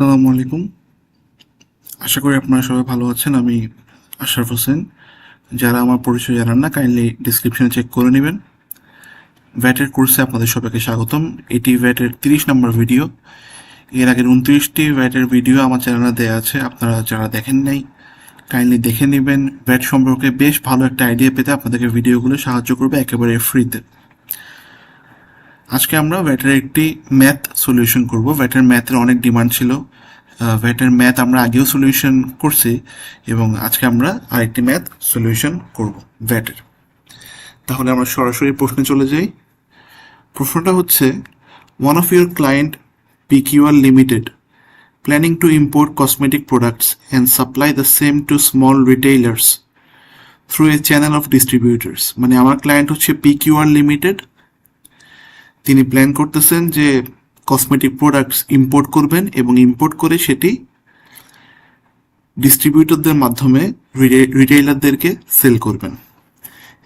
আসসালামু আলাইকুম। আশা করি আপনারা সবাই ভালো আছেন। আমি আশরাফ হোসেন। যারা আমার পরিচয় জানান না কাইন্ডলি ডিসক্রিপশনে চেক করে নেবেন। ভ্যাটের কোর্সে আপনাদের সবাইকে স্বাগতম। এটি ভ্যাটের তিরিশ নম্বর ভিডিও এর আগের উনত্রিশটি ভ্যাটের ভিডিও আমার চ্যানেলে দেওয়া আছে। আপনারা যারা দেখেন নাই কাইন্ডলি দেখে নেবেন। ভ্যাট সম্পর্কে বেশ ভালো একটা আইডিয়া পেতে আপনাদেরকে ভিডিওগুলো সাহায্য করবে একেবারে ফ্রিতে আজকে আমরা ভ্যাটের একটি ম্যাথ সলিউশন করব। ভ্যাটের ম্যাথের অনেক ডিমান্ড ছিল। ভ্যাটের ম্যাথ আমরা আগেও সলিউশন করছি এবং আজকে আমরা আরেকটি ম্যাথ সলিউশন করব ভ্যাটের তাহলে আমরা সরাসরি প্রশ্নে চলে যাই। প্রশ্নটা হচ্ছে one of your client PQR limited planning to import cosmetic products and supply the same to small retailers through a channel of distributors মানে আমার ক্লায়েন্ট হচ্ছে পিকিউআর লিমিটেড তিনি প্ল্যান করতেছেন যে কসমেটিক প্রোডাক্টস ইম্পোর্ট করবেন এবং ইম্পোর্ট করে সেটি ডিস্ট্রিবিউটরদের মাধ্যমে রিটেইলারদেরকে সেল করবেন।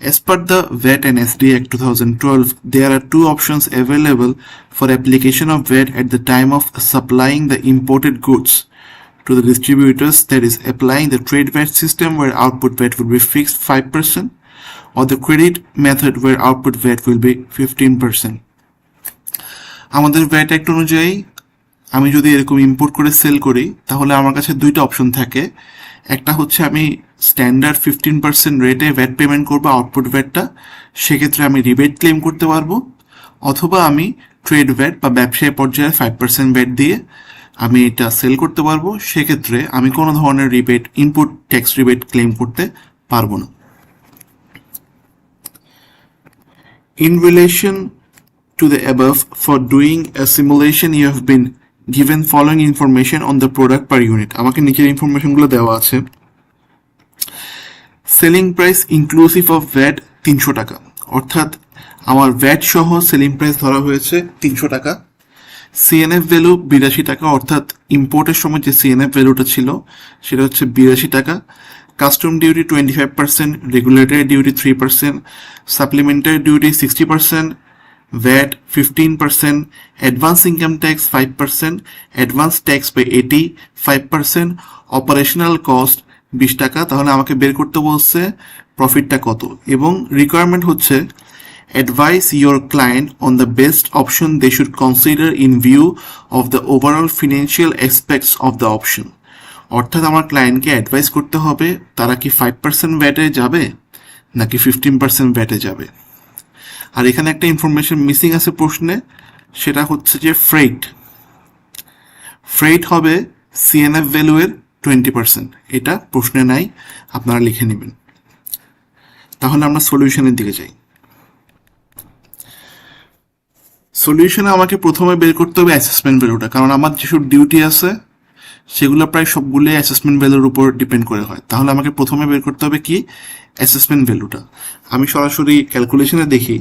As per the VAT and SD act two thousand twelve there are two options available for application of VAT at the time of supplying the imported goods to the distributors that is applying the trade VAT system where output VAT will be fixed five percent or the credit method where output VAT will be fifteen percent আমাদের VAT act অনুযায়ী আমি যদি এরকম import করে sell করি, তাহলে আমার কাছে দুইটা অপশন থাকে। একটা হচ্ছে আমি স্ট্যান্ডার্ড ফিফটিন পার্সেন্ট রেটে ভ্যাট পেমেন্ট করব আউটপুট ভ্যাটটা সেক্ষেত্রে আমি রিবেট ক্লেম করতে পারব। অথবা আমি ট্রেড ভ্যাট বা ব্যবসায়ী পর্যায়ে ফাইভ পার্সেন্ট ভ্যাট দিয়ে আমি এটা সেল করতে পারব। সেক্ষেত্রে আমি কোনো ধরনের rebate input tax rebate claim করতে পারব না। In relation to the above, for doing a simulation, you have been given following information on the product per unit. আমাকে নিচের ইনফরমেশনগুলো দেওয়া আছে। Selling price inclusive of VAT তিনশো টাকা। অর্থাৎ আমার ভ্যাট সহ সেলিং প্রাইস ধরা হয়েছে তিনশো টাকা। সিএনএফ ভ্যালু বিরাশি টাকা অর্থাৎ ইম্পোর্টের সময় যে সিএনএফ ভ্যালুটা ছিল সেটা হচ্ছে বিরাশি টাকা। Custom duty twenty five percent regulatory duty three percent supplementary duty sixty percent VAT income tax five percent advance tax pay eighty five percent operational cost বিশ টাকা। তাহলে আমাকে বের করতে বলছে প্রফিটটা কত। এবং রিকোয়ারমেন্ট হচ্ছে advise your client on the best option they should consider in view of the overall financial aspects of the option অর্থাৎ আমার ক্লায়েন্টকে অ্যাডভাইস করতে হবে, তারা কি ফাইভ পার্সেন্ট ব্যাটে যাবে, নাকি ফিফটিন পার্সেন্ট ব্যাটে যাবে। আর এখানে একটা ইনফরমেশন মিসিং আছে প্রশ্নে, সেটা হচ্ছে যে ফ্রেট ফ্রেট হবে সিএনএফ ভ্যালুয়ের টোয়েন্টি পার্সেন্ট এটা প্রশ্নে নাই, আপনারা লিখে নেবেন। তাহলে আমরা সলিউশনের দিকে যাই। সলিউশনে আমাকে প্রথমে বের করতে হবে অ্যাসেসমেন্ট ভ্যালুটা কারণ আমার যেসব ডিউটি আছে সেগুলো প্রায় সবগুলোই অ্যাসেসমেন্ট ভ্যালুর উপর ডিপেন্ড করে হয়। তাহলে আমাকে প্রথমে বের করতে হবে কি? অ্যাসেসমেন্ট ভ্যালুটা আমি সরাসরি ক্যালকুলেশনে দেখি,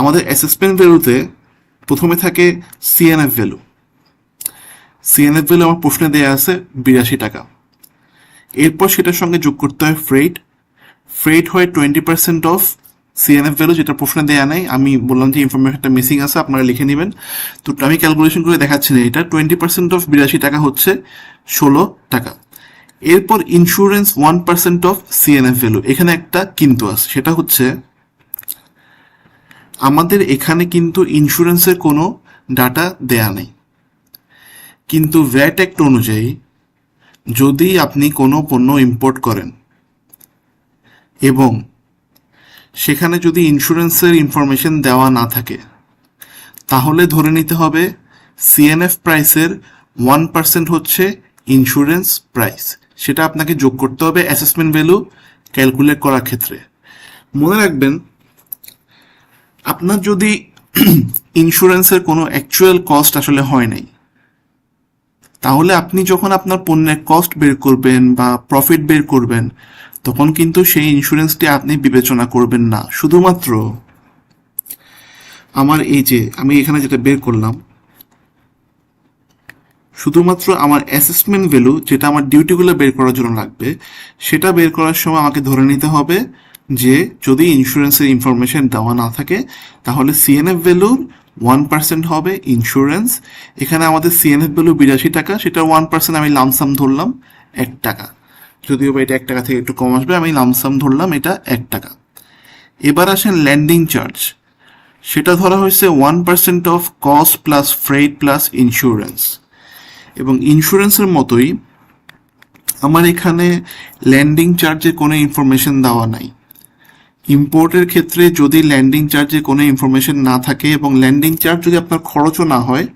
আমাদের অ্যাসেসমেন্ট ভ্যালুতে প্রথমে থাকে সিএনএফ ভ্যালু সিএনএফ ভ্যালু আমার প্রশ্নে দেওয়া আছে বিরাশি টাকা। এরপর সেটার সঙ্গে যোগ করতে হয় ফ্রেট ফ্রেট হয় twenty percent of CNF value যেটা প্রশ্নে দেয়া নাই, আমি বললাম যে ইনফরমেশনটা মিসিং আছে, আপনারা লিখে নেবেন। তো আমি ক্যালকুলেশন করে দেখাচ্ছি না এটা টোয়েন্টি পার্সেন্ট অফ বিরাশি টাকা হচ্ছে ষোলো টাকা। এরপর insurance one percent of CNF value এখানে একটা কিন্তু আছে, সেটা হচ্ছে আমাদের এখানে কিন্তু ইন্স্যুরেন্সের কোনো ডাটা দেয়া নেই। কিন্তু ভ্যাট অ্যাক্ট অনুযায়ী যদি আপনি কোনো পণ্য ইম্পোর্ট করেন এবং সেখানে যদি ইন্স্যুরেন্সের ইনফরমেশন দেওয়া না থাকে, তাহলে ধরে নিতে হবে সিএনএফ প্রাইসের ওয়ান পার্সেন্ট হচ্ছে ইন্স্যুরেন্স প্রাইস সেটা আপনাকে যোগ করতে হবে অ্যাসেসমেন্ট ভ্যালু ক্যালকুলেট করার ক্ষেত্রে। মনে রাখবেন, আপনার যদি ইন্স্যুরেন্সের কোনো অ্যাকচুয়াল কস্ট আসলে হয় নাই, তাহলে আপনি যখন আপনার পণ্যের কস্ট বের করবেন বা প্রফিট বের করবেন তখন কিন্তু সেই ইন্স্যুরেন্সটি আপনি বিবেচনা করবেন না। শুধুমাত্র আমার এই যে, আমি এখানে যেটা বের করলাম, শুধুমাত্র আমার অ্যাসেসমেন্ট ভ্যালু যেটা আমার ডিউটিগুলো বের করার জন্য লাগবে, সেটা বের করার সময় আমাকে ধরে নিতে হবে যে, যদি ইন্স্যুরেন্সের ইনফরমেশন দেওয়া না থাকে, তাহলে সিএনএফ ভ্যালুর ওয়ান পার্সেন্ট হবে ইন্স্যুরেন্স এখানে আমাদের সিএনএফ ভ্যালু বিরাশি টাকা, সেটা ওয়ান পার্সেন্ট আমি লামসাম ধরলাম এক টাকা। যদিও বা এটা এক টাকা থেকে একটু কম আসবে, আমি লামসাম ধরলাম, এটা এক টাকা। এবার আসেন ল্যান্ডিং চার্জ সেটা ধরা হয়েছে one percent of cost plus freight plus insurance এবং ইন্স্যুরেন্সের মতোই আমার এখানে ল্যান্ডিং চার্জে কোনো ইনফরমেশন দেওয়া নাই। ইম্পোর্টের ক্ষেত্রে যদি ল্যান্ডিং চার্জে কোনো ইনফরমেশন না থাকে এবং ল্যান্ডিং চার্জ যদি আপনার খরচও না হয়,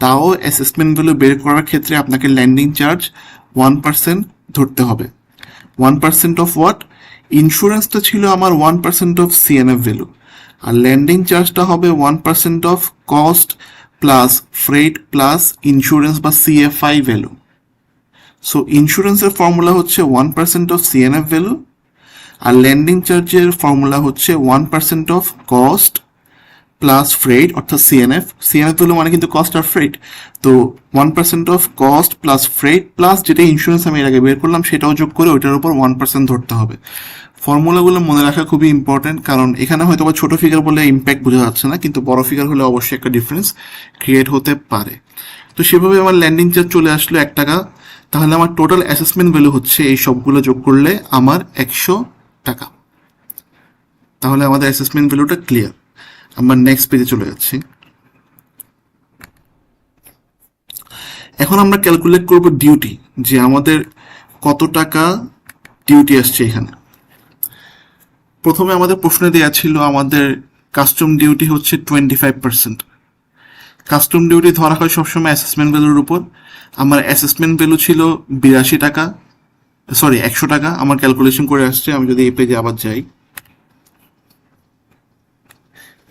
তাও অ্যাসেসমেন্ট ভ্যালু বের করার ক্ষেত্রে আপনাকে ল্যান্ডিং চার্জ ওয়ান পার্সেন্ট ধরতে হবে। ওয়ান পার্সেন্ট অফ হোয়াট ইন্স্যুরেন্সটা ছিল আমার one percent of CNF value R landing চার্জটা হবে one percent of cost plus freight plus insurance বা সিএফআই ভ্যালু সো ইন্স্যুরেন্সের ফর্মুলা হচ্ছে one percent of CNF value R landing চার্জের ফর্মুলা হচ্ছে one percent of cost plus freight অর্থাৎ CNF CNF value মানে কিন্তু কস্ট আর ফ্রেড তো one percent of cost plus freight plus যেটা ইন্স্যুরেন্স আমি এর আগে বের করলাম, সেটাও যোগ করে ওইটার উপর ওয়ান পার্সেন্ট ধরতে হবে। ফর্মুলাগুলো মনে রাখা খুবই ইম্পর্টেন্ট কারণ এখানে হয়তো বা ছোট ফিগার বলে ইম্প্যাক্ট বোঝা যাচ্ছে না, কিন্তু বড় ফিগার হলে অবশ্যই একটা ডিফারেন্স ক্রিয়েট হতে পারে। তো সেভাবে আমার ল্যান্ডিং চার্জ চলে আসলো এক টাকা। তাহলে আমার টোটাল অ্যাসেসমেন্ট ভ্যালু হচ্ছে এই সবগুলো যোগ করলে আমার একশো টাকা। তাহলে আমাদের অ্যাসেসমেন্ট ভ্যালুটা ক্লিয়ার আমরা নেক্সট পেজে চলে যাচ্ছি। এখন আমরা ক্যালকুলেট করব ডিউটি যে আমাদের কত টাকা ডিউটি আসছে এখানে। প্রথমে আমাদের প্রশ্নে দেওয়া ছিল আমাদের কাস্টম ডিউটি হচ্ছে twenty five percent custom duty ধরা হয় সবসময় অ্যাসেসমেন্ট ভ্যালুর উপর। আমার অ্যাসেসমেন্ট ভ্যালু ছিল বিরাশি টাকা সরি একশো টাকা, আমার ক্যালকুলেশন করে আসছে, আমি যদি এই পেজে আবার যাই।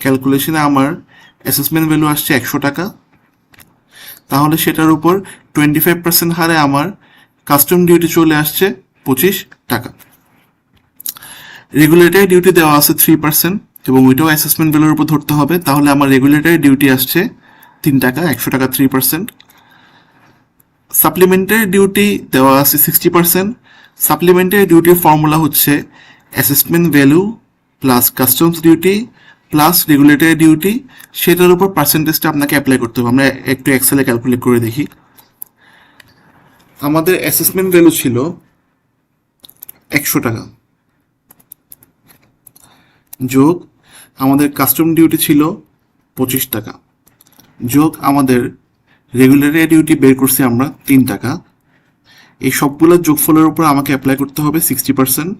ক্যালকুলেশনে আমার অ্যাসেসমেন্ট ভ্যালু আসছে একশো টাকা। তাহলে সেটার উপর টোয়েন্টি ফাইভ পার্সেন্ট হারে আমার কাস্টম ডিউটি চলে আসছে পঁচিশ টাকা। রেগুলেটরি ডিউটি দেওয়া আছে থ্রি পার্সেন্ট এবং ওইটাও অ্যাসেসমেন্ট ভ্যালুর উপর ধরতে হবে। তাহলে আমার রেগুলেটরি ডিউটি আসছে তিন টাকা, একশো টাকা থ্রি পার্সেন্ট সাপ্লিমেন্টারি ডিউটি দেওয়া আছে সিক্সটি পার্সেন্ট সাপ্লিমেন্টারি ডিউটির ফর্মুলা হচ্ছে assessment value plus customs duty plus regulatory duty সেটার উপর পার্সেন্টেজটা আপনাকে অ্যাপ্লাই করতে হবে। আমরা একটু এক্সেলে ক্যালকুলেট করে দেখি। আমাদের অ্যাসেসমেন্ট ভ্যালু ছিল একশো টাকা। যোগ আমাদের কাস্টম ডিউটি ছিল পঁচিশ টাকা। যোগ আমাদের রেগুলারি ডিউটি বের করছি আমরা তিন টাকা। এই সবগুলোর যোগফলের উপর আমাকে অ্যাপ্লাই করতে হবে সিক্সটি পার্সেন্ট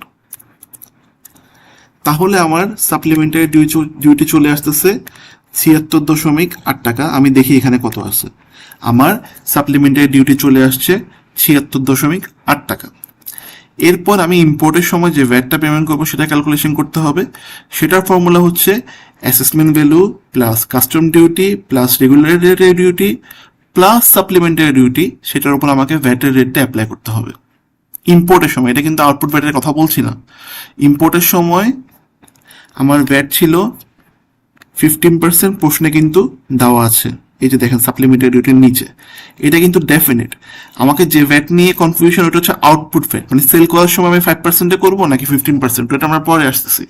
তাহলে আমার সাপ্লিমেন্টারি ডিউটি চলে আসতেছে ছিয়াত্তর দশমিক আট টাকা। আমি দেখি এখানে কত আছে। আমার সাপ্লিমেন্টারি ডিউটি চলে আসছে ছিয়াত্তর দশমিক আট টাকা। এরপর আমি ইম্পোর্টের সময় যে ভ্যাটটা পেমেন্ট করব সেটা ক্যালকুলেশন করতে হবে। সেটার ফর্মুলা হচ্ছে assessment value plus custom duty plus regulatory duty plus supplementary duty সেটার উপর আমাকে ভ্যাটের রেটটা অ্যাপ্লাই করতে হবে। ইম্পোর্টের সময়, এটা কিন্তু আউটপুট ভ্যাটের কথা বলছি না। ইম্পোর্টের সময় আমার ভ্যাট ছিল ফিফটিন পার্সেন্ট প্রশ্নে কিন্তু দেওয়া আছে। এই যে দেখেন সাপ্লিমেন্টারি ডিউটির নিচে। এটা কিন্তু ডেফিনেট আমাকে যে ভ্যাট নিয়ে কনফিউশন ওটা হচ্ছে আউটপুট ভ্যাট মানে সেল করার সময় আমি ফাইভ পার্সেন্টে করব নাকি ফিফটিন পার্সেন্ট ওটা আমরা পরে আসতেছি।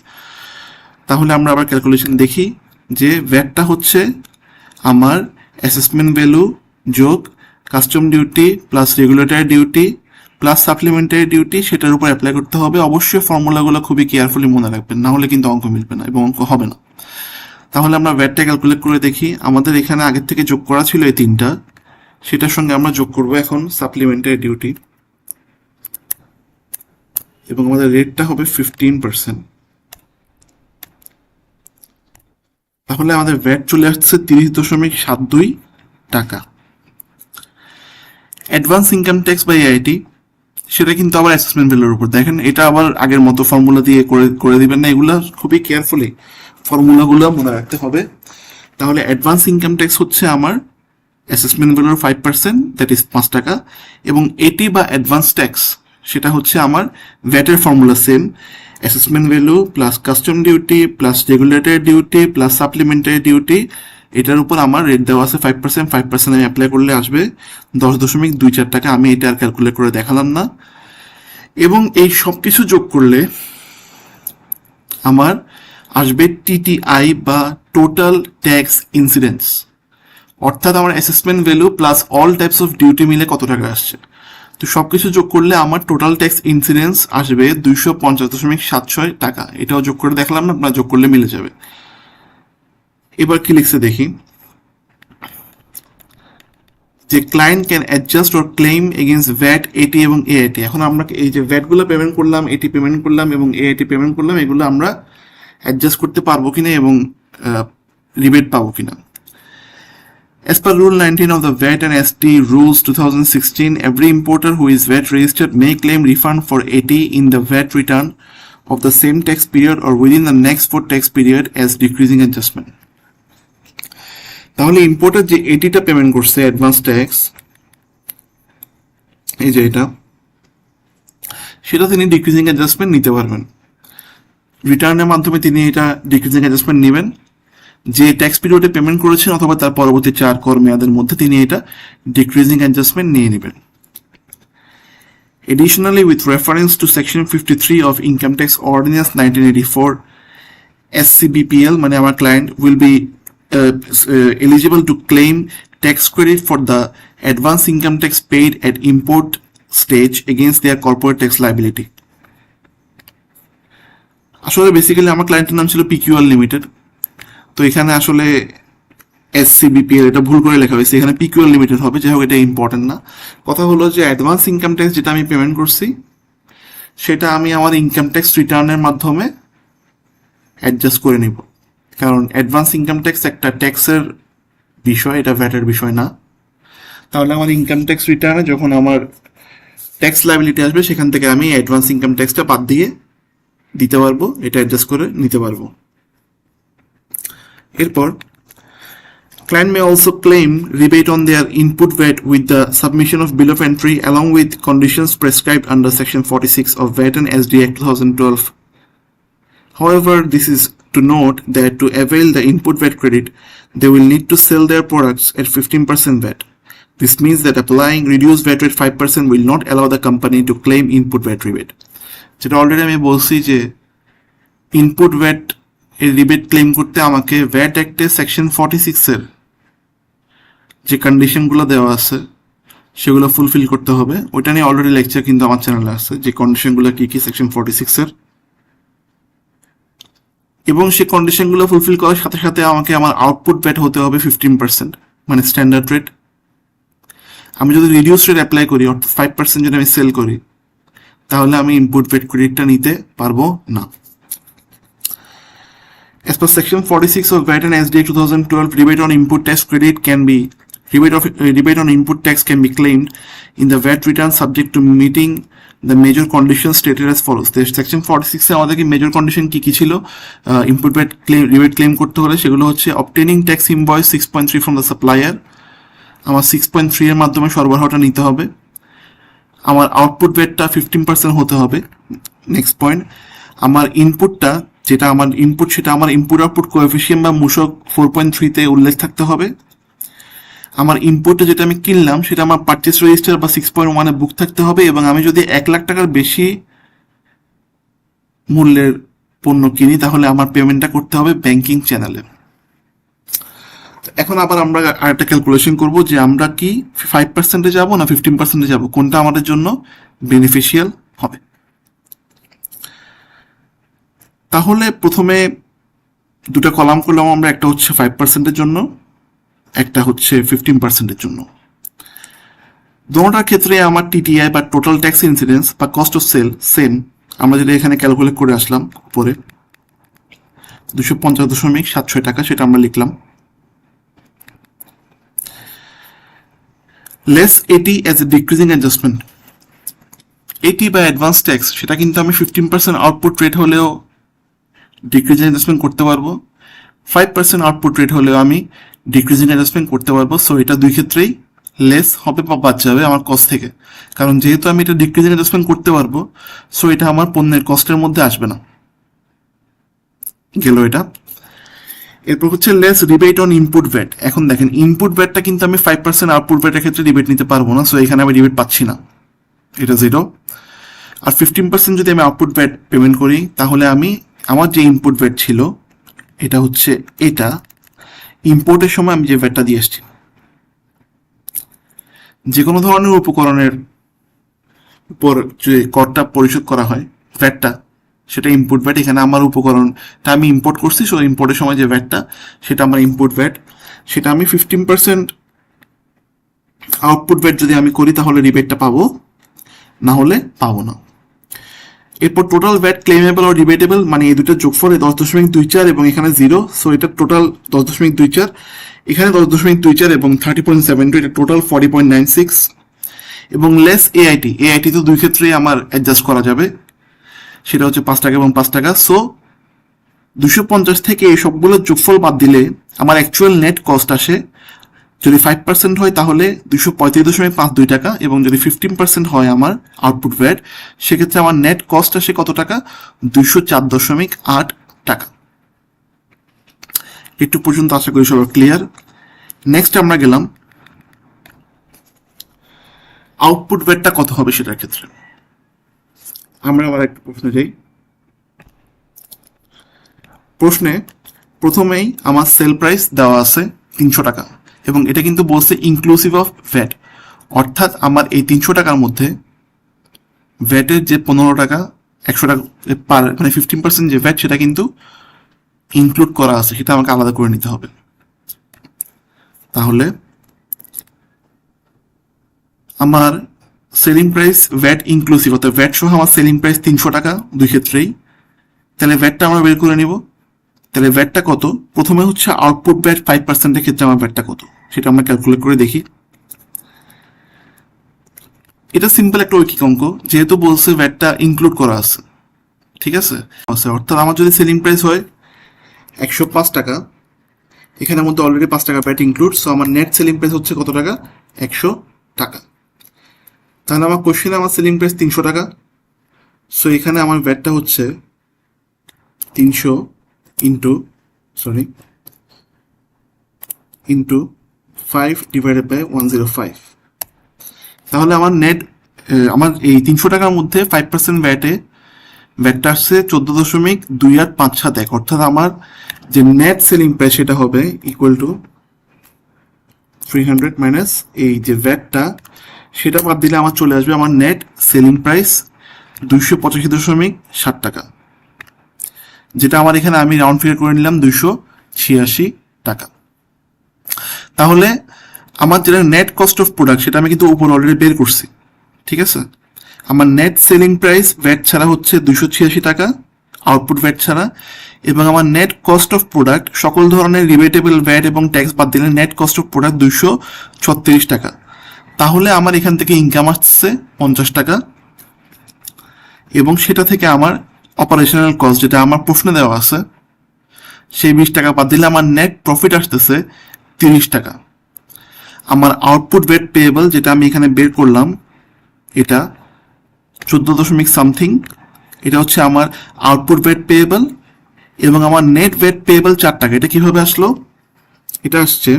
তাহলে আমরা আবার ক্যালকুলেশন দেখি যে ভ্যাটটা হচ্ছে আমার অ্যাসেসমেন্ট ভ্যালু যোগ custom duty plus regulatory duty plus supplementary duty সেটার উপর অ্যাপ্লাই করতে হবে। অবশ্যই ফর্মুলাগুলো খুবই কেয়ারফুলি মনে রাখবেন, না হলে কিন্তু অঙ্ক মিলবে না এবং অঙ্ক হবে না। তাহলে আমরা ভ্যাটটা ক্যালকুলেট করে দেখি। আমাদের এখানে আগের থেকে যোগ করা ছিল এই তিনটা। সেটার সঙ্গে আমরা যোগ করব এখন সাপ্লিমেন্টারি ডিউটি এবং আমাদের রেটটা হবে ফিফটিন পার্সেন্ট তাহলে আমাদের ভ্যাট চলে আসছে তিরিশ দশমিক সাত দুই টাকা। Advance income tax by IT সেটা কিন্তু আবার অ্যাসেসমেন্ট ভ্যালুর উপর। দেখেন, এটা আবার আগের মতো ফর্মুলা দিয়ে করে করে দিবেন না। এগুলো খুবই কেয়ারফুলি ফর্মুলাগুলো মনে রাখতে হবে। তাহলে অ্যাডভান্স ইনকাম ট্যাক্স হচ্ছে আমার অ্যাসেসমেন্ট ভ্যালুর ফাইভ পার্সেন্ট দ্যাট ইজ পাঁচ টাকা, এবং এটি বা অ্যাডভান্স ট্যাক্স সেটা হচ্ছে আমার ভ্যাটের formula same assessment value plus custom duty plus regulatory duty plus supplementary duty এটার উপর আমার রেট দেওয়া আছে ফাইভ পার্সেন্ট ফাইভ পার্সেন্ট আমি অ্যাপ্লাই করলে আসবে। দশ দশমিক দুই চার টাকা আমি এটা আর ক্যালকুলেট করে দেখালাম না। এবং এই সব কিছু যোগ করলে আমার আসবে টিটিআই বা টোটাল ট্যাক্স ইনসিডেন্স অর্থাৎ আমার assessment value plus all types of duty মিলে কত টাকা আসছে। তো সব কিছু যোগ করলে আমার টোটাল ট্যাক্স ইন্সিডেন্স আসবে দুইশো পঞ্চাশ দশমিক সাত ছয় টাকা। এটাও যোগ করে দেখলাম না, আপনার যোগ করলে মিলে যাবে। এবার কি লিখছে দেখি যে client can adjust or claim against VAT AT এবং এআইটি এখন আমরা এই যে ভ্যাটগুলো পেমেন্ট করলাম এটি পেমেন্ট করলাম এবং এআইটি পেমেন্ট করলাম এগুলো আমরা অ্যাডজাস্ট করতে পারব কিনা এবং রিবেট পাবো কিনা As per Rule 19 of the VAT and ST Rules 2016, every importer who is VAT registered may claim refund for AT in the VAT return of the same tax period or within the next four tax period as decreasing adjustment. তাহলে importer যে এটিটা payment করছে advance tax এই যে এটা সেটা তিনি decreasing adjustment নিতে পারবেন। রিটার্নের মাধ্যমে তিনি এটা ডিক্রিজিং অ্যাডজাস্টমেন্ট নেবেন। যে ট্যাক্স পিরিয়ডে পেমেন্ট করেছেন অথবা তার পরবর্তী চার কর মেয়াদের মধ্যে তিনি এটা ডিক্রিজিং অ্যাডজাস্টমেন্ট নিয়ে নেবেন। Additionally, with reference to Section 53 of Income Tax Ordinance 1984, SCBPL, মানে আমার client uh, uh, eligible to claim tax credit for the advance income tax paid at import stage against their corporate tax liability. আসলে basically আমার ক্লায়েন্টের নাম ছিল PQR limited তো এখানে আসলে এসসিবিপিএল এটা ভুল করে লেখা হয়েছে। এখানে পিকিউআর লিমিটেড হবে, যাই হোক এটা ইম্পর্টেন্ট না। কথা হলো যে অ্যাডভান্স ইনকাম ট্যাক্স যেটা আমি পেমেন্ট করছি, সেটা আমি আমার ইনকাম ট্যাক্স রিটার্নের মাধ্যমে অ্যাডজাস্ট করে নিব। কারণ অ্যাডভান্স ইনকাম ট্যাক্স একটা ট্যাক্সের বিষয়, এটা ভ্যাটের বিষয় না তাহলে আমার ইনকাম ট্যাক্স রিটার্নে যখন আমার ট্যাক্স লাইবিলিটি আসবে, সেখান থেকে আমি অ্যাডভান্স ইনকাম ট্যাক্সটা বাদ দিয়ে দিতে পারব, এটা অ্যাডজাস্ট করে নিতে পারব এরপর, Client may also claim rebate on their input VAT with the submission of bill of entry along with conditions prescribed under Section 46 of VAT SD Act 2012. However, this is to note that to avail the input VAT credit, they will need to sell their products at 15% VAT. This means that applying reduced VAT rate 5% will not allow the company to claim input VAT rebate. যেটা already আমি বলছি যে input VAT এর rebate claim করতে আমাকে VAT অ্যাক্টে section forty সিক্সের যে কন্ডিশনগুলো দেওয়া আছে সেগুলো ফুলফিল করতে হবে ওইটা নিয়ে অলরেডি লেকচার কিন্তু আমার চ্যানেলে আছে যে কন্ডিশনগুলো কি কি সেকশন ফর্টি সিক্সের এবং সেই কন্ডিশনগুলো ফুলফিল করার সাথে সাথে আমাকে আমার আউটপুট ভ্যাট হতে হবে ফিফটিন পার্সেন্ট মানে স্ট্যান্ডার্ড রেট আমি যদি রিডিউস রেট অ্যাপ্লাই করি অর্থাৎ ফাইভ পার্সেন্ট যদি আমি সেল করি তাহলে আমি ইনপুট ভ্যাট ক্রেডিটটা নিতে পারব না। As per section 46 of VAT and SDA 2012, rebate on input tax credit can be rebate of uh, rebate on input tax can be claimed in the VAT return subject to meeting the major conditions stated as follows. The section 46 এ আমাদের কি major condition কি কি ছিল input VAT claim rebate claim করতে হলে সেগুলো হচ্ছে obtaining tax invoice six point three from the supplier আমার সিক্স পয়েন্ট থ্রি এর মাধ্যমে সরবরাহটা নিতে হবে, আমার আউটপুট ভ্যাটটা ফিফটিন পার্সেন্ট হতে হবে নেক্সট পয়েন্ট আমার ইনপুটটা যেটা আমার ইনপুট সেটা আমার ইনপুট আউটপুট কোএফিসিয়েন্ট বা মূসক ফোর পয়েন্ট থ্রিতে উল্লেখ থাকতে হবে আমার ইম্পোর্টে যেটা আমি কিনলাম, সেটা আমার পারচেস রেজিস্টার বা সিক্স পয়েন্ট ওয়ানে বুক থাকতে হবে এবং আমি যদি এক লাখ টাকার বেশি মূল্যের পণ্য কিনি, তাহলে আমার পেমেন্টটা করতে হবে ব্যাংকিং চ্যানেলে এখন আবার আমরা আরেকটা ক্যালকুলেশন করব যে আমরা কি ফাইভ পার্সেন্টে যাব না ফিফটিন পার্সেন্টে যাব? কোনটা আমাদের জন্য বেনিফিশিয়াল হবে? তাহলে প্রথমে দুটো কলাম করলাম আমরা, একটা হচ্ছে ফাইভ পার্সেন্টের জন্য। একটা হচ্ছে ফিফটিন পার্সেন্টের জন্য। দোনোটার ক্ষেত্রে আমার টিটিআই বা টোটাল ট্যাক্স ইন্সিডেন্স বা কস্ট অফ সেল সেম আমরা যেটা এখানে ক্যালকুলেট করে আসলাম উপরে, দুশো পঞ্চাশ দশমিক সাত ছয় টাকা সেটা আমরা লিখলাম। লেস এটি অ্যাজ এ ডিক্রিজিং অ্যাডজাস্টমেন্ট এটি বা অ্যাডভান্স ট্যাক্স সেটা কিন্তু আমি ফিফটিন পার্সেন্ট আউটপুট রেট হলেও ডিক্রিজিং অ্যাডজাস্টমেন্ট করতে পারব। ফাইভ পার্সেন্ট আউটপুট রেট হলেও আমি ডিক্রিজিং অ্যাডজাস্টমেন্ট করতে পারব। সো এটা দুই ক্ষেত্রেই লেস হবে বা বাদ যাবে আমার কস্ট থেকে। কারণ যেহেতু আমি এটা ডিক্রিজিং অ্যাডজাস্টমেন্ট করতে পারব সো এটা আমার পণ্যের কস্টের মধ্যে আসবে না। গেল এটা। এরপর হচ্ছে less rebate on input VAT এখন দেখেন ইনপুট ভ্যাটটা কিন্তু আমি ফাইভ পার্সেন্ট আউটপুট ভ্যাটের ক্ষেত্রে রিবেট নিতে পারব না সো এখানে আমি রিবেট পাচ্ছি না। এটা জিরো আর ফিফটিন পার্সেন্ট যদি আমি আউটপুট ভ্যাট পেমেন্ট করি, তাহলে আমি, আমার যে ইনপুট ভ্যাট ছিল, এটা হচ্ছে এটা। ইম্পোর্টের সময় আমি যে ভ্যাটটা দিয়ে এসেছি যে কোনো ধরনের উপকরণের উপর যে করটা পরিশোধ করা হয় ভ্যাটটা সেটা ইম্পোর্ট ভ্যাট এখানে আমার উপকরণটা আমি ইম্পোর্ট করছি সো ইম্পোর্টের সময় যে ভ্যাটটা সেটা আমার ইম্পোর্ট ভ্যাট সেটা আমি ফিফটিন পার্সেন্ট আউটপুট ভ্যাট যদি আমি করি, তাহলে রিবেটটা পাবো, না হলে পাবো না। এরপর টোটাল ভ্যাট ক্লেমেবল আর রিবেটেবল মানে এই দুটো যোগফল দশ দশমিক দুই চার এবং এখানে জিরো সো এটা টোটাল দশ দশমিক দুই চার। এখানে দশ দশমিক দুই চার এবং থার্টি পয়েন্ট সেভেন টু এটা total forty point nine six এবং লেস এআইটি এআইটি তো দুই ক্ষেত্রেই আমার অ্যাডজাস্ট করা যাবে। সেটা হচ্ছে পাঁচ টাকা এবং পাঁচ টাকা। সো দুশো পঞ্চাশ থেকে এই সবগুলো যোগফল বাদ দিলে আমার অ্যাকচুয়াল নেট কস্ট আসে যদি ফাইভ পার্সেন্ট হয় তাহলে দুশো পঁয়ত্রিশ দশমিক পাঁচ দুই টাকা এবং যদি ফিফটিন পার্সেন্ট হয় আমার আউটপুট ভ্যাট সেক্ষেত্রে আমার নেট কস্ট আসে কত টাকা? দুশো চার দশমিক আট টাকা। একটু পর্যন্ত আশা করি সবাই ক্লিয়ার নেক্সট আমরা গেলাম। আউটপুট ভ্যাটটা কত হবে সেটার ক্ষেত্রে? আমরা আবার একটা প্রশ্ন যাই প্রশ্নে প্রথমেই আমার সেল প্রাইস দেওয়া আছে তিনশো টাকা। এবং এটা কিন্তু বলছে ইনক্লুসিভ অফ ভ্যাট অর্থাৎ আমার এই তিনশো টাকার মধ্যে ভ্যাটের যে পনেরো টাকা, একশো টাকা পার মানে ফিফটিন পার্সেন্ট যে ভ্যাট সেটা কিন্তু ইনক্লুড করা আছে, সেটা আমাকে আলাদা করে নিতে হবে। তাহলে আমার সেলিং প্রাইস ভ্যাট ইনক্লুসিভ অর্থাৎ ভ্যাট সহ আমার সেলিং প্রাইস তিনশো টাকা দুই ক্ষেত্রেই। তাহলে ভ্যাটটা আমরা বের করে নিব। তাহলে ভ্যাটটা কত? প্রথমে হচ্ছে আউটপুট ভ্যাট ফাইভ পার্সেন্টের ক্ষেত্রে আমার ব্যাটটা কত? সেটা আমরা ক্যালকুলেট করে দেখি। এটা সিম্পল একটা ঐকিক অঙ্ক, যেহেতু বলছে ভ্যাটটা ইনক্লুড করা আছে। ঠিক আছে? অর্থাৎ আমার যদি সেলিং প্রাইস হয় একশো পাঁচ টাকা, এখানের মধ্যে অলরেডি পাঁচ টাকা ব্যাট ইনক্লুড সো আমার নেট সেলিং প্রাইস হচ্ছে কত টাকা? একশো টাকা। তাহলে আমার কোশ্চেনে আমার সেলিং প্রাইস তিনশো টাকা সো এখানে আমার ভ্যাটটা হচ্ছে তিনশো into sorry into five divided by one zero five তাহলে আমার নেট আমার এই তিনশো টাকার মধ্যে ফাইভ পার্সেন্ট ভ্যাটে ভ্যাটটা আসছে চোদ্দ দশমিক দুই আট পাঁচ সাত এক। অর্থাৎ আমার যে নেট সেলিং প্রাইস সেটা হবে equal to three hundred minus এই যে ভ্যাটটা সেটা বাদ দিলে আমার চলে আসবে আমার নেট সেলিং প্রাইস দুইশো পঁচাশি দশমিক ষাট টাকা। যেটা আমার এখানে আমি রাউন্ড ফিগার করে নিলাম দুইশো ছিয়াশি টাকা। তাহলে আমার যেটা নেট কস্ট অফ প্রোডাক্ট সেটা আমি কিন্তু উপর অলরেডি বের করছি, ঠিক আছে? আমার নেট সেলিং প্রাইস ভ্যাট ছাড়া হচ্ছে দুইশো ছিয়াশি টাকা আউটপুট ভ্যাট ছাড়া, এবং আমার নেট কস্ট অফ প্রোডাক্ট সকল ধরনের রিবেটেবল ভ্যাট এবং ট্যাক্স বাদ দিলে নেট কস্ট অফ প্রোডাক্ট দুইশো ছত্রিশ টাকা। তাহলে আমার এখান থেকে ইনকাম আসছে পঞ্চাশ টাকা, এবং সেটা থেকে আমার অপারেশনাল কস্ট যেটা আমার প্রশ্নে দেওয়া আছে, সেই বিশ টাকা বাদ দিলে আমার নেট প্রফিট আসতেছে তিরিশ টাকা। আমার আউটপুট ভেট পেয়েবল যেটা আমি এখানে বের করলাম, এটা চোদ্দ দশমিক সামথিং এটা হচ্ছে আমার আউটপুট ভেট পেয়েবল এবং আমার নেট ভেট পেয়েবল চার টাকা। এটা কীভাবে আসলো? এটা আসছে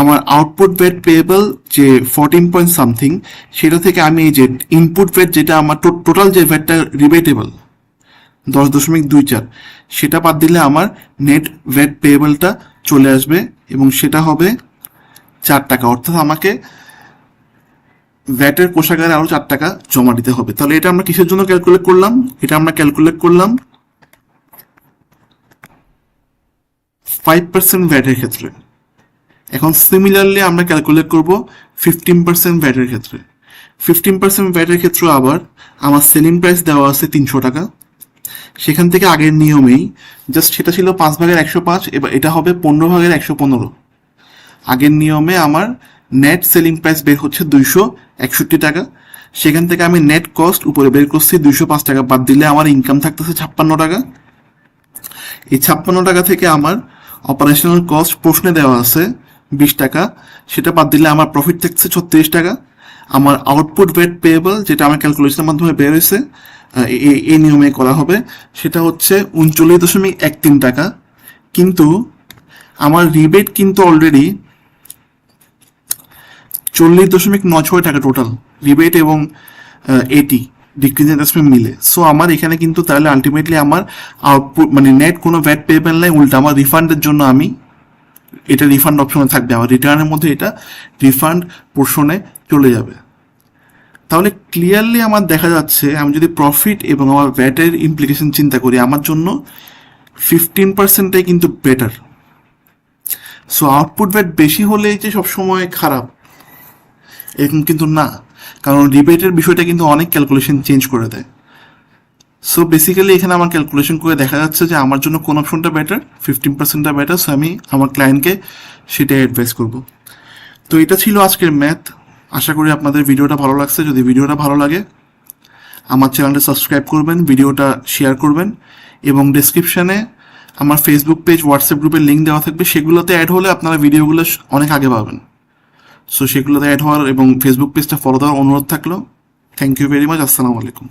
আমার আউটপুট ভেট পেয়েবল যে ফোরটিন পয়েন্ট সামথিং সেটা থেকে আমি এই যে ইনপুট ভেট যেটা আমার টোটাল যে ভেটটা রিবেটেবল দশ দশমিক দুই চার, সেটা বাদ দিলে আমার নেট ভেট পেয়েবলটা চলে আসবে এবং সেটা হবে চার টাকা। অর্থাৎ আমাকে ভ্যাটের কোষাগারে আরও চার টাকা জমা দিতে হবে। তাহলে এটা আমরা কিসের জন্য ক্যালকুলেট করলাম? এটা আমরা ক্যালকুলেট করলাম ফাইভ পার্সেন্ট ভ্যাটের ক্ষেত্রে। এখন সিমিলারলি আমরা ক্যালকুলেট করব ফিফটিন পার্সেন্ট ভ্যাটের ক্ষেত্রে। ফিফটিন পার্সেন্ট ভ্যাটের ক্ষেত্রে আবার আমার সেলিং প্রাইস দেওয়া আছে তিনশো টাকা। সেখান থেকে আগের নিয়মেই জাস্ট সেটা ছিল পাঁচ ভাগের একশো পাঁচ, এবার এটা হবে পনেরো ভাগের একশো পনেরো। আগের নিয়মে আমার নেট সেলিং প্রাইস বের হচ্ছে দুইশো একষট্টি টাকা। সেখান থেকে আমি নেট কস্ট উপরে বের করছি দুইশো পাঁচ টাকা, বাদ দিলে আমার ইনকাম থাকতেছে ছাপ্পান্ন টাকা। এই ছাপ্পান্ন টাকা থেকে আমার অপারেশনাল কস্ট প্রশ্নে দেওয়া আছে বিশ টাকা, সেটা বাদ দিলে আমার প্রফিট থাকছে ছত্রিশ টাকা। আমার আউটপুট ভেট পেয়েবল যেটা আমার ক্যালকুলেশনের মাধ্যমে বের হয়েছে এই নিয়মে করা হবে, সেটা হচ্ছে উনচল্লিশ দশমিক এক তিন টাকা। কিন্তু আমার রিবেট কিন্তু অলরেডি চল্লিশ দশমিক ন ছয় টাকা টোটাল রিবেট এবং এটি ডিক্রিজ ইনভেস্টমেন্ট মিলে। সো আমার এখানে কিন্তু তাহলে আলটিমেটলি আমার আউটপুট মানে নেট কোনো ভ্যাট পেবেল নাই, উল্টা আমার রিফান্ডের জন্য আমি এটা রিফান্ড অপশনে থাকবে। আমার রিটার্নের মধ্যে এটা রিফান্ড পোর্শনে চলে যাবে। তাহলে ক্লিয়ারলি আমার দেখা যাচ্ছে, আমি যদি প্রফিট এবং আমার ভ্যাটের ইমপ্লিকেশন চিন্তা করি, আমার জন্য ফিফটিন পার্সেন্টটাই কিন্তু বেটার সো আউটপুট ভ্যাট বেশি হলেই যে সবসময় খারাপ। এরকম কিন্তু না। কারণ রিবেটের বিষয়টা কিন্তু অনেক ক্যালকুলেশন চেঞ্জ করে দেয়। সো বেসিক্যালি এখানে আমার ক্যালকুলেশন করে দেখা যাচ্ছে যে আমার জন্য কোন অপশনটা বেটার ফিফটিন পার্সেন্টটা বেটার সো আমি আমার ক্লায়েন্টকে সেটাই অ্যাডভাইস করব। তো এটা ছিল আজকের ম্যাথ আশা করি আপনাদের ভিডিওটা ভালো লাগছে। যদি ভিডিওটা ভালো লাগে, আমার চ্যানেলটা সাবস্ক্রাইব করবেন, ভিডিওটা শেয়ার করবেন, এবং ডেসক্রিপশানে আমার ফেসবুক পেজ হোয়াটসঅ্যাপ গ্রুপের লিঙ্ক দেওয়া থাকবে। সেগুলোতে অ্যাড হলে আপনারা ভিডিওগুলো অনেক আগে পাবেন। সো সেগুলোতে অ্যাড হওয়ার এবং ফেসবুক পেজটা ফলো দেওয়ার অনুরোধ থাকল। থ্যাংক ইউ ভেরি মাচ আসসালামু আলাইকুম।